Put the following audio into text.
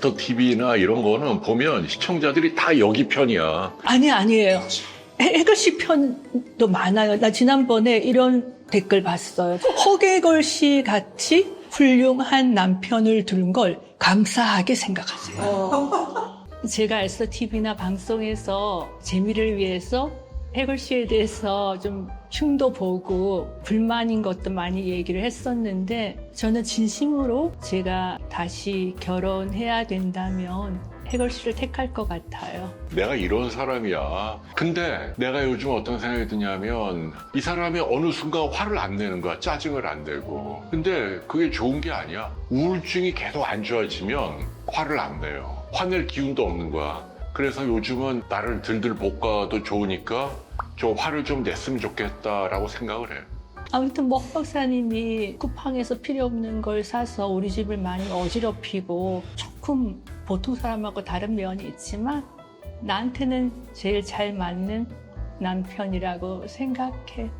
더 TV나 이런 거는 보면 시청자들이 다 여기 편이야. 아니 아니에요. 해걸 씨 편도 많아요. 나 지난번에 이런 댓글 봤어요. 허계걸 씨 같이 훌륭한 남편을 두는 걸 감사하게 생각하세요. 제가 에스더 TV나 방송에서 재미를 위해서 해걸 씨에 대해서 좀 흉도 보고 불만인 것도 많이 얘기를 했었는데 저는 진심으로 제가 다시 결혼해야 된다면 해걸 씨를 택할 것 같아요. 내가 이런 사람이야. 근데 내가 요즘 어떤 생각이 드냐면 이 사람이 어느 순간 화를 안 내는 거야. 짜증을 안 내고. 근데 그게 좋은 게 아니야. 우울증이 계속 안 좋아지면 화를 안 내요. 화낼 기운도 없는 거야. 그래서 요즘은 나를 들들 볶아도 좋으니까 좀 화를 좀 냈으면 좋겠다라고 생각을 해. 아무튼 먹 박사님이 쿠팡에서 필요 없는 걸 사서 우리 집을 많이 어지럽히고 조금 보통 사람하고 다른 면이 있지만 나한테는 제일 잘 맞는 남편이라고 생각해.